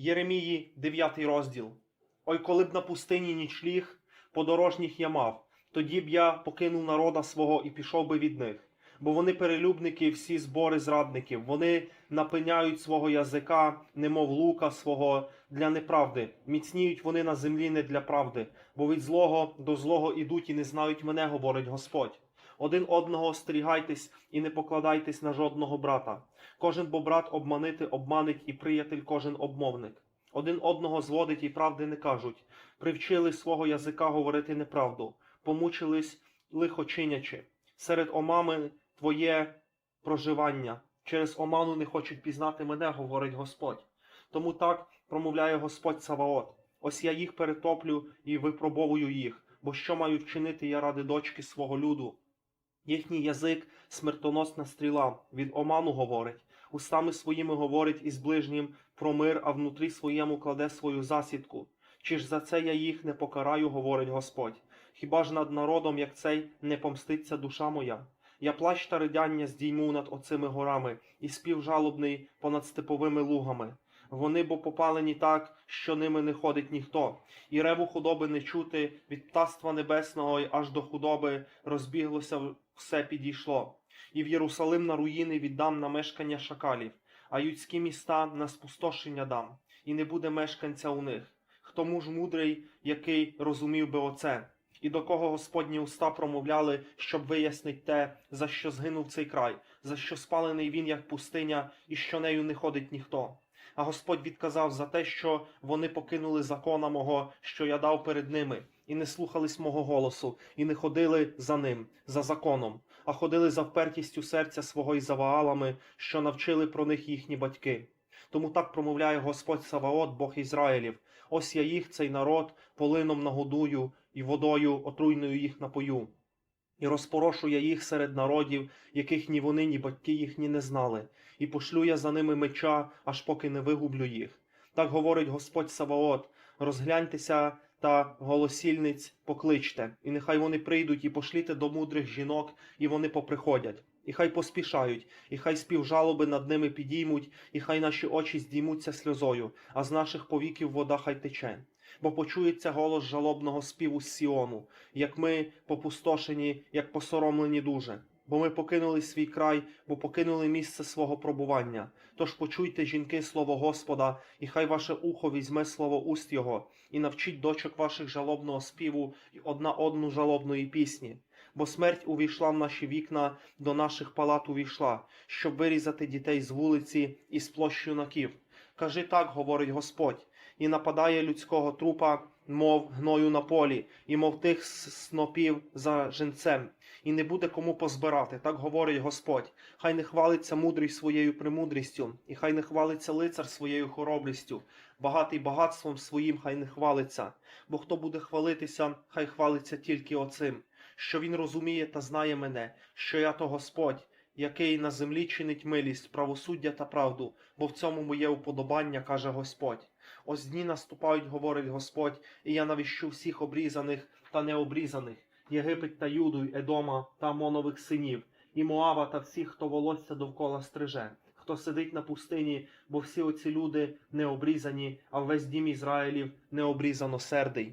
Єремії, 9 розділ. Ой, коли б на пустині нічліг, подорожніх я мав, тоді б я покинув народа свого і пішов би від них. Бо вони перелюбники, всі збори зрадників, вони напиняють свого язика, немов лука свого для неправди. Міцніють вони на землі не для правди, бо від злого до злого ідуть і не знають мене, говорить Господь. Один одного остерігайтесь і не покладайтесь на жодного брата. Кожен бо брат обманити обманить, і приятель кожен обмовник. Один одного зводить і правди не кажуть. Привчили свого язика говорити неправду, помучились лихо чинячи. Серед омами твоє проживання. Через оману не хочуть пізнати мене, говорить Господь. Тому так промовляє Господь Саваот. Ось я їх перетоплю і випробовую їх, бо що маю вчинити я ради дочки свого люду? Їхній язик смертоносна стріла, від оману говорить, устами своїми говорить із ближнім про мир, а внутрі своєму кладе свою засідку. Чи ж за це я їх не покараю, говорить Господь. Хіба ж над народом, як цей, не помститься душа моя? Я плач та ридяння здійму над оцими горами, і спів жалобний понад степовими лугами. Вони бо попалені так, що ними не ходить ніхто, і реву худоби не чути, від птаства небесного аж до худоби розбіглося все підійшло. І в Єрусалим на руїни віддам на мешкання шакалів, а юдські міста на спустошення дам, і не буде мешканця у них. Хто муж мудрий, який розумів би оце, і до кого Господні уста промовляли, щоб вияснить те, за що згинув цей край, за що спалений він, як пустиня, і що нею не ходить ніхто. А Господь відказав за те, що вони покинули закона мого, що я дав перед ними, і не слухались мого голосу, і не ходили за ним, за законом, а ходили за впертістю серця свого і за ваалами, що навчили про них їхні батьки. Тому так промовляє Господь Саваот, Бог Ізраїлів. Ось я їх, цей народ, полином нагодую і водою отруйною їх напою. І розпорошує їх серед народів, яких ні вони, ні батьки їхні не знали, і пошлю я за ними меча, аж поки не вигублю їх. Так говорить Господь Саваот: розгляньтеся та голосільниць покличте, і нехай вони прийдуть і пошліте до мудрих жінок, і вони поприходять. І хай поспішають, і хай співжалоби над ними підіймуть, і хай наші очі здіймуться сльозою, а з наших повіків вода хай тече. Бо почується голос жалобного співу Сіону, як ми попустошені, як посоромлені дуже. Бо ми покинули свій край, бо покинули місце свого пробування. Тож почуйте, жінки, слово Господа, і хай ваше ухо візьме слово уст Його, і навчіть дочок ваших жалобного співу і одна одну жалобної пісні. Бо смерть увійшла в наші вікна, до наших палат увійшла, щоб вирізати дітей з вулиці і з площ юнаків. Кажи так, говорить Господь, і нападає людського трупа, мов гною на полі, і мов тих снопів за женцем, і не буде кому позбирати, так говорить Господь. Хай не хвалиться мудрий своєю премудрістю, і хай не хвалиться лицар своєю хоробрістю, багатий багатством своїм хай не хвалиться, бо хто буде хвалитися, хай хвалиться тільки оцим, що він розуміє та знає мене, що я то Господь, який на землі чинить милість, правосуддя та правду, бо в цьому моє уподобання, каже Господь. Ось дні наступають, говорить Господь, і я навіщу всіх обрізаних та необрізаних, Єгипет та Юду, Едома та Амонових синів, і Моава та всіх, хто волосся довкола стриже, хто сидить на пустині, бо всі оці люди не обрізані, а весь дім Ізраїлів не обрізано сердий.